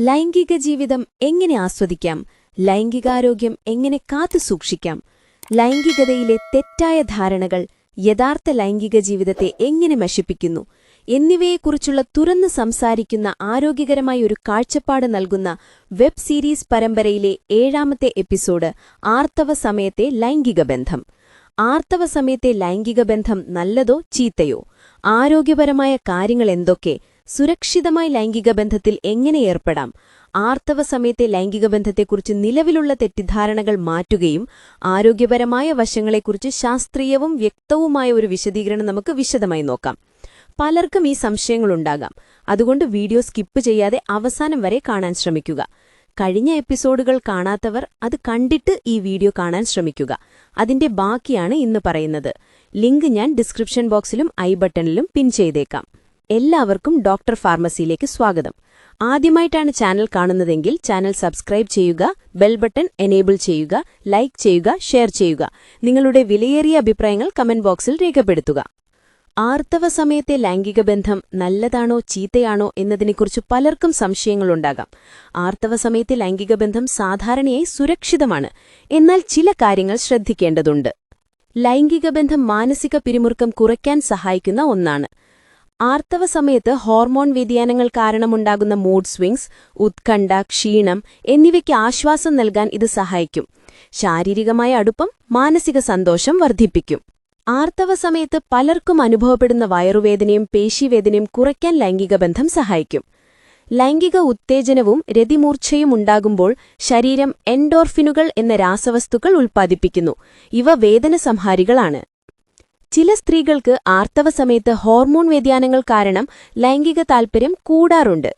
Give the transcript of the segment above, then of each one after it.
ലൈംഗിക ജീവിതം എങ്ങനെ ആസ്വദിക്കാം? ലൈംഗികാരോഗ്യം എങ്ങനെ കാത്തു സൂക്ഷിക്കാം? ലൈംഗികതയിലെ തെറ്റായ ധാരണകൾ യഥാർത്ഥ ലൈംഗിക ജീവിതത്തെ എങ്ങനെ നശിപ്പിക്കുന്നു? എന്നിവയെക്കുറിച്ചുള്ള തുറന്ന് സംസാരിക്കുന്ന ആരോഗ്യകരമായ ഒരു കാഴ്ചപ്പാട് നൽകുന്ന വെബ് സീരീസ് പരമ്പരയിലെ ഏഴാമത്തെ എപ്പിസോഡ് ആർത്തവ സമയത്തെ ലൈംഗിക ബന്ധം. ആർത്തവ സമയത്തെ ലൈംഗിക ബന്ധം നല്ലതോ ചീത്തയോ? ആരോഗ്യപരമായ കാര്യങ്ങൾ എന്തൊക്കെ? സുരക്ഷിതമായ ലൈംഗിക ബന്ധത്തിൽ എങ്ങനെ ഏർപ്പെടാം? ആർത്തവ സമയത്തെ ലൈംഗിക ബന്ധത്തെക്കുറിച്ച് നിലവിലുള്ള തെറ്റിദ്ധാരണകൾ മാറ്റുകയും ആരോഗ്യപരമായ വശങ്ങളെക്കുറിച്ച് ശാസ്ത്രീയവും വ്യക്തവുമായ ഒരു വിശദീകരണം നമുക്ക് വിശദമായി നോക്കാം. പലർക്കും ഈ സംശയങ്ങളുണ്ടാകാം. അതുകൊണ്ട് വീഡിയോ സ്കിപ്പ് ചെയ്യാതെ അവസാനം വരെ കാണാൻ ശ്രമിക്കുക. കഴിഞ്ഞ എപ്പിസോഡുകൾ കാണാത്തവർ അത് കണ്ടിട്ട് ഈ വീഡിയോ കാണാൻ ശ്രമിക്കുക. അതിന്റെ ബാക്കിയാണ് ഇന്ന് പറയുന്നത്. ലിങ്ക് ഞാൻ ഡിസ്ക്രിപ്ഷൻ ബോക്സിലും ഐ ബട്ടണിലും പിൻ ചെയ്തേക്കാം. എല്ലാവർക്കും ഡോക്ടർ ഫാർമസിയിലേക്ക് സ്വാഗതം. ആദ്യമായിട്ടാണ് ചാനൽ കാണുന്നതെങ്കിൽ ചാനൽ സബ്സ്ക്രൈബ് ചെയ്യുക ബെൽ ബട്ടൺ എനേബിൾ ചെയ്യുക ലൈക്ക് ചെയ്യുക ഷെയർ ചെയ്യുക. നിങ്ങളുടെ വിലയേറിയ അഭിപ്രായങ്ങൾ കമന്റ് ബോക്സിൽ രേഖപ്പെടുത്തുക. ആർത്തവ സമയത്തെ ലൈംഗിക ബന്ധം നല്ലതാണോ ചീത്തയാണോ എന്നതിനെക്കുറിച്ച് പലർക്കും സംശയങ്ങളുണ്ടാകാം. ആർത്തവ സമയത്തെ ലൈംഗിക ബന്ധം സാധാരണയായി സുരക്ഷിതമാണ്. എന്നാൽ ചില കാര്യങ്ങൾ ശ്രദ്ധിക്കേണ്ടതുണ്ട്. ലൈംഗിക ബന്ധം മാനസിക പിരിമുറുക്കം കുറയ്ക്കാൻ സഹായിക്കുന്ന ഒന്നാണ്. ആർത്തവ സമയത്ത് ഹോർമോൺ വ്യതിയാനങ്ങൾ കാരണമുണ്ടാകുന്ന മൂഡ് സ്വിങ്സ് ഉത്കണ്ഠ ക്ഷീണം എന്നിവയ്ക്ക് ആശ്വാസം നൽകാൻ ഇത് സഹായിക്കും. ശാരീരികമായ അടുപ്പം മാനസിക സന്തോഷം വർദ്ധിപ്പിക്കും. ആർത്തവ സമയത്ത് പലർക്കും അനുഭവപ്പെടുന്ന വയറുവേദനയും പേശിവേദനയും കുറയ്ക്കാൻ ലൈംഗിക ബന്ധം സഹായിക്കും. ലൈംഗിക ഉത്തേജനവും രതിമൂർച്ഛയും ഉണ്ടാകുമ്പോൾ ശരീരം എൻഡോർഫിനുകൾ എന്ന രാസവസ്തുക്കൾ ഉൽപ്പാദിപ്പിക്കുന്നു. ഇവ വേദന സംഹാരികളാണ് ചില സ്ത്രീകൾക്ക് ആർത്തവ സമയത്ത് ഹോർമോൺ വ്യതിയാനങ്ങൾ കാരണം ലൈംഗിക താൽപര്യം കൂടാറുണ്ട്.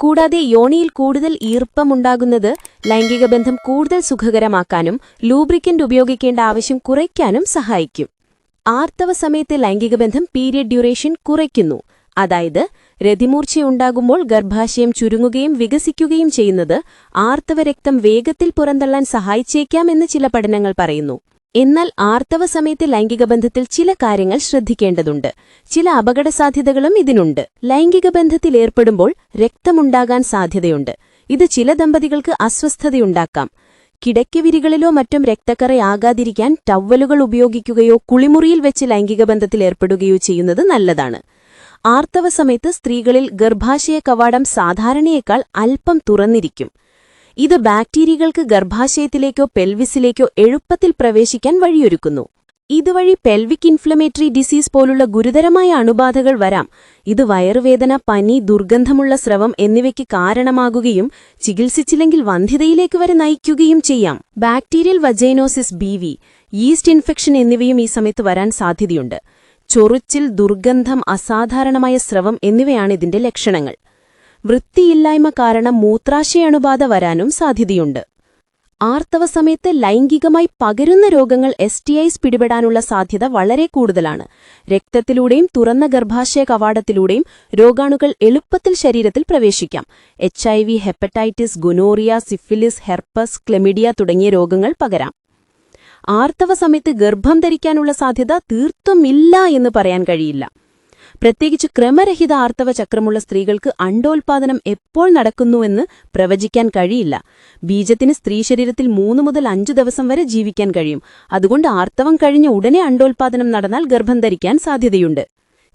കൂടാതെ യോണിയിൽ കൂടുതൽ ഈർപ്പമുണ്ടാകുന്നത് ലൈംഗിക ബന്ധം കൂടുതൽ സുഖകരമാക്കാനും ലൂബ്രിക്കന്റ് ഉപയോഗിക്കേണ്ട ആവശ്യം കുറയ്ക്കാനും സഹായിക്കും. ആർത്തവ സമയത്തെ ലൈംഗിക ബന്ധം പീരിയഡ് ഡ്യൂറേഷൻ കുറയ്ക്കുന്നു. അതായത് രതിമൂർച്ചയുണ്ടാകുമ്പോൾ ഗർഭാശയം ചുരുങ്ങുകയും വികസിക്കുകയും ചെയ്യുന്നത് ആർത്തവരക്തം വേഗത്തിൽ പുറന്തള്ളാൻ സഹായിച്ചേക്കാമെന്ന് ചില പഠനങ്ങൾ പറയുന്നു. എന്നാൽ ആർത്തവ സമയത്തെ ലൈംഗിക ബന്ധത്തിൽ ചില കാര്യങ്ങൾ ശ്രദ്ധിക്കേണ്ടതുണ്ട്. ചില അപകടസാധ്യതകളും ഇതിനുണ്ട്. ലൈംഗിക ബന്ധത്തിൽ ഏർപ്പെടുമ്പോൾ രക്തമുണ്ടാകാൻ സാധ്യതയുണ്ട്. ഇത് ചില ദമ്പതികൾക്ക് അസ്വസ്ഥതയുണ്ടാക്കാം. കിടക്കവിരികളിലോ മറ്റും രക്തക്കറയാകാതിരിക്കാൻ ടവ്വലുകൾ ഉപയോഗിക്കുകയോ കുളിമുറിയിൽ വെച്ച് ലൈംഗിക ബന്ധത്തിൽ ഏർപ്പെടുകയോ ചെയ്യുന്നത് നല്ലതാണ്. ആർത്തവ സമയത്ത് സ്ത്രീകളിൽ ഗർഭാശയ കവാടം സാധാരണയേക്കാൾ അല്പം തുറന്നിരിക്കും. ഇത് ബാക്ടീരിയകൾക്ക് ഗർഭാശയത്തിലേക്കോ പെൽവിസിലേക്കോ എളുപ്പത്തിൽ പ്രവേശിക്കാൻ വഴിയൊരുക്കുന്നു. ഇതുവഴി പെൽവിക് ഇൻഫ്ലമേറ്ററി ഡിസീസ് പോലുള്ള ഗുരുതരമായ അണുബാധകൾ വരാം. ഇത് വയറുവേദന പനി ദുർഗന്ധമുള്ള സ്രവം എന്നിവയ്ക്ക് കാരണമാകുകയും ചികിത്സിച്ചില്ലെങ്കിൽ വന്ധ്യതയിലേക്ക് വരെ നയിക്കുകയും ചെയ്യാം. ബാക്ടീരിയൽ വജൈനോസിസ് ബി ഈസ്റ്റ് ഇൻഫെക്ഷൻ എന്നിവയും ഈ സമയത്ത് വരാൻ സാധ്യതയുണ്ട്. ചൊറിച്ചിൽ ദുർഗന്ധം അസാധാരണമായ സ്രവം എന്നിവയാണ് ഇതിന്റെ ലക്ഷണങ്ങൾ. വൃത്തിയില്ലായ്മ കാരണം മൂത്രാശയണുബാധ വരാനും സാധ്യതയുണ്ട്. ആർത്തവ സമയത്ത് ലൈംഗികമായി പകരുന്ന രോഗങ്ങൾ എസ് ടി ഐസ് പിടിപെടാനുള്ള സാധ്യത വളരെ കൂടുതലാണ്. രക്തത്തിലൂടെയും തുറന്ന ഗർഭാശയ കവാടത്തിലൂടെയും രോഗാണുകൾ എളുപ്പത്തിൽ ശരീരത്തിൽ പ്രവേശിക്കാം. H I V hepatitis gonorrhoea syphilis herpes chlamydia തുടങ്ങിയ രോഗങ്ങൾ പകരാം. ആർത്തവ സമയത്ത് ഗർഭം ധരിക്കാനുള്ള സാധ്യത തീർത്തുമില്ല എന്ന് പറയാൻ കഴിയില്ല. പ്രത്യേകിച്ച് ക്രമരഹിത ആർത്തവ ചക്രമുള്ള സ്ത്രീകൾക്ക് അണ്ടോൽപാദനം എപ്പോൾ നടക്കുന്നുവെന്ന് പ്രവചിക്കാൻ കഴിയില്ല. ബീജത്തിന് സ്ത്രീ ശരീരത്തിൽ മൂന്ന് മുതൽ അഞ്ചു ദിവസം വരെ ജീവിക്കാൻ കഴിയും. അതുകൊണ്ട് ആർത്തവം കഴിഞ്ഞ ഉടനെ അണ്ടോൽപാദനം നടന്നാൽ ഗർഭം ധരിക്കാൻ സാധ്യതയുണ്ട്.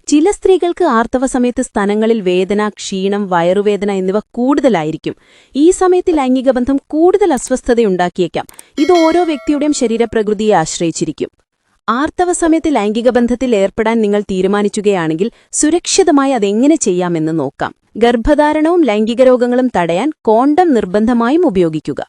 ചില സ്ത്രീകൾക്ക് ആർത്തവ സമയത്ത് സ്ഥലങ്ങളിൽ വേദന ക്ഷീണം വയറുവേദന എന്നിവ കൂടുതലായിരിക്കും. ഈ സമയത്ത് ലൈംഗിക ബന്ധം കൂടുതൽ അസ്വസ്ഥതയുണ്ടാക്കിയേക്കാം. ഇത് ഓരോ വ്യക്തിയുടെയും ശരീരപ്രകൃതിയെ ആശ്രയിച്ചിരിക്കും. ആർത്തവ സമയത്ത് ലൈംഗിക ബന്ധത്തിൽ ഏർപ്പെടാൻ നിങ്ങൾ തീരുമാനിക്കുകയാണെങ്കിൽ സുരക്ഷിതമായി അതെങ്ങനെ ചെയ്യാമെന്ന് നോക്കാം. ഗർഭധാരണവും ലൈംഗിക രോഗങ്ങളും തടയാൻ കോണ്ടം നിർബന്ധമായും ഉപയോഗിക്കുക.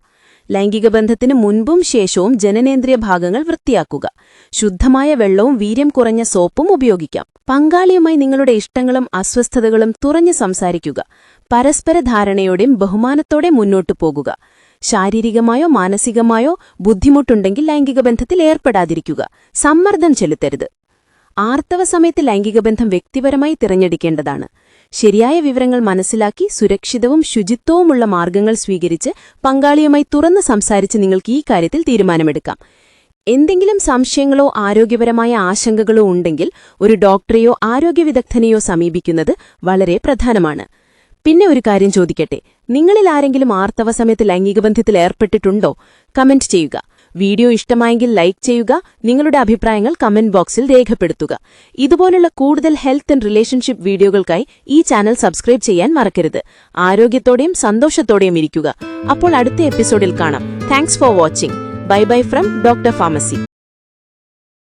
ലൈംഗിക ബന്ധത്തിന് മുൻപും ശേഷവും ജനനേന്ദ്രിയ ഭാഗങ്ങൾ വൃത്തിയാക്കുക. ശുദ്ധമായ വെള്ളവും വീര്യം കുറഞ്ഞ സോപ്പും ഉപയോഗിക്കാം. പങ്കാളിയുമായി നിങ്ങളുടെ ഇഷ്ടങ്ങളും അസ്വസ്ഥതകളും തുറഞ്ഞു സംസാരിക്കുക. പരസ്പര ധാരണയോടെയും ബഹുമാനത്തോടെ മുന്നോട്ടു പോകുക. ശാരീരികമായോ മാനസികമായോ ബുദ്ധിമുട്ടുണ്ടെങ്കിൽ ലൈംഗിക ബന്ധത്തിൽ ഏർപ്പെടാതിരിക്കുക. സമ്മർദ്ദം ചെലുത്തരുത്. ആർത്തവ സമയത്ത് ലൈംഗിക ബന്ധം വ്യക്തിപരമായി തിരഞ്ഞെടുക്കേണ്ടതാണ്. ശരിയായ വിവരങ്ങൾ മനസ്സിലാക്കി സുരക്ഷിതവും ശുചിത്വവുമുള്ള മാർഗങ്ങൾ സ്വീകരിച്ച് പങ്കാളിയുമായി തുറന്ന് സംസാരിച്ച് നിങ്ങൾക്ക് ഈ കാര്യത്തിൽ തീരുമാനമെടുക്കാം. എന്തെങ്കിലും സംശയങ്ങളോ ആരോഗ്യപരമായ ആശങ്കകളോ ഉണ്ടെങ്കിൽ ഒരു ഡോക്ടറെയോ ആരോഗ്യ വിദഗ്ധനെയോ സമീപിക്കുന്നത് വളരെ പ്രധാനമാണ്. പിന്നെ ഒരു കാര്യം ചോദിക്കട്ടെ. നിങ്ങളിൽ ആരെങ്കിലും ആർത്തവ സമയത്ത് ലൈംഗിക ബന്ധത്തിൽ ഏർപ്പെട്ടിട്ടുണ്ടോ? കമന്റ് ചെയ്യുക. വീഡിയോ ഇഷ്ടമായെങ്കിൽ ലൈക്ക് ചെയ്യുക. നിങ്ങളുടെ അഭിപ്രായങ്ങൾ കമന്റ് ബോക്സിൽ രേഖപ്പെടുത്തുക. ഇതുപോലുള്ള കൂടുതൽ ഹെൽത്ത് ആൻഡ് റിലേഷൻഷിപ്പ് വീഡിയോകൾക്കായി ഈ ചാനൽ സബ്സ്ക്രൈബ് ചെയ്യാൻ മറക്കരുത്. ആരോഗ്യത്തോടെയും സന്തോഷത്തോടെയും ഇരിക്കുക. അപ്പോൾ അടുത്ത എപ്പിസോഡിൽ കാണാം. Thanks for watching bye bye from doctor pharmacy